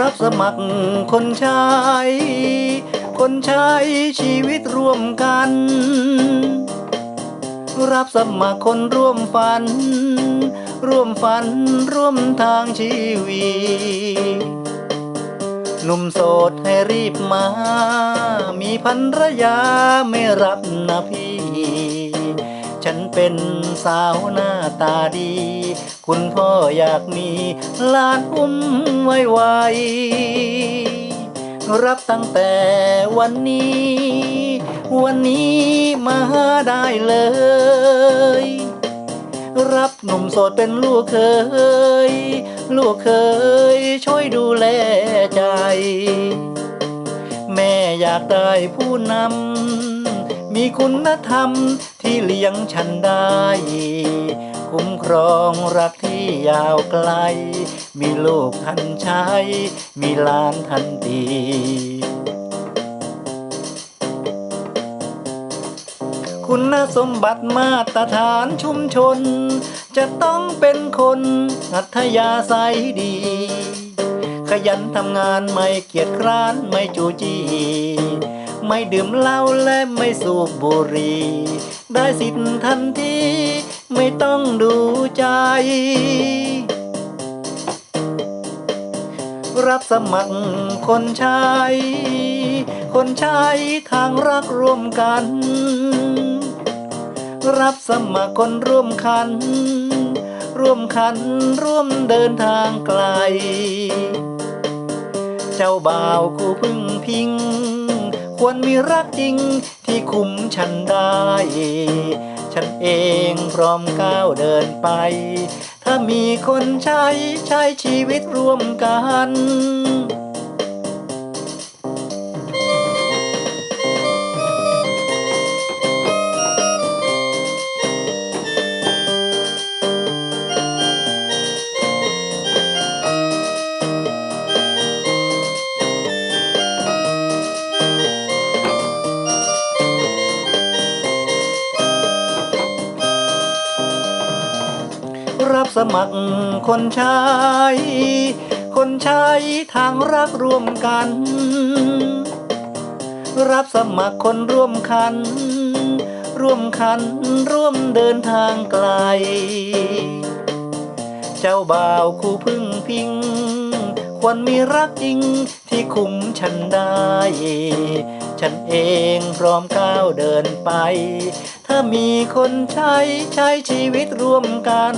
รับสมัครคนใช้ คนใช้ชีวิตร่วมกัน รับสมัครคนร่วมฝัน ร่วมฝันร่วมทางชีวิตหนุ่มโสดให้รีบมา มีภรรยาไม่รับนะพี่ ฉันเป็นสาวหน้าตาดี คุณพ่ออยากมีลานอุ้ม ไว้ไวรับตั้งแต่วันนี้ วันนี้มาได้เลย รับหนุ่มโสดเป็นลูกเคย ลูกเคยช่วยดูแลใจ แม่อยากได้ผู้นำมีคุณธรรมที่เลี้ยงฉันได้ คุ้มครองรักที่ยาวไกล มีลูกทันใช้ มีหลานทันตีคุณสมบัติมาตรฐานชุมชน จะต้องเป็นคนอัธยาศัยดี ขยันทำงานไม่เกียจคร้านไม่จูจีไม่ดื่มเหล้าและไม่สูบบุหรี่ ได้สิทธิ์ทันที ไม่ต้องดูใจ รับสมัครคนใช้ คนใช้ทางรักร่วมกัน รับสมัครคนร่วมคัน ร่วมคันร่วมเดินทางไกล เจ้าบ่าวคู่พึ่งพิง ควรมีรักจริงที่คุ้มฉันได้ ฉันเองพร้อมก้าวเดินไป ถ้ามีคนใช้ใช้ชีวิตร่วมกัน รับสมัครคนใช้ คนใช้ทางรักร่วมกัน รับสมัครคนร่วมคัน ร่วมคันร่วมเดินทางไกล เจ้าบ่าวคู่พึ่งพิง ควรมีรักจริง ที่คุมฉันได้ ฉันเองพร้อมก้าวเดินไป ถ้ามีคนใช้ใช้ชีวิตร่วมกัน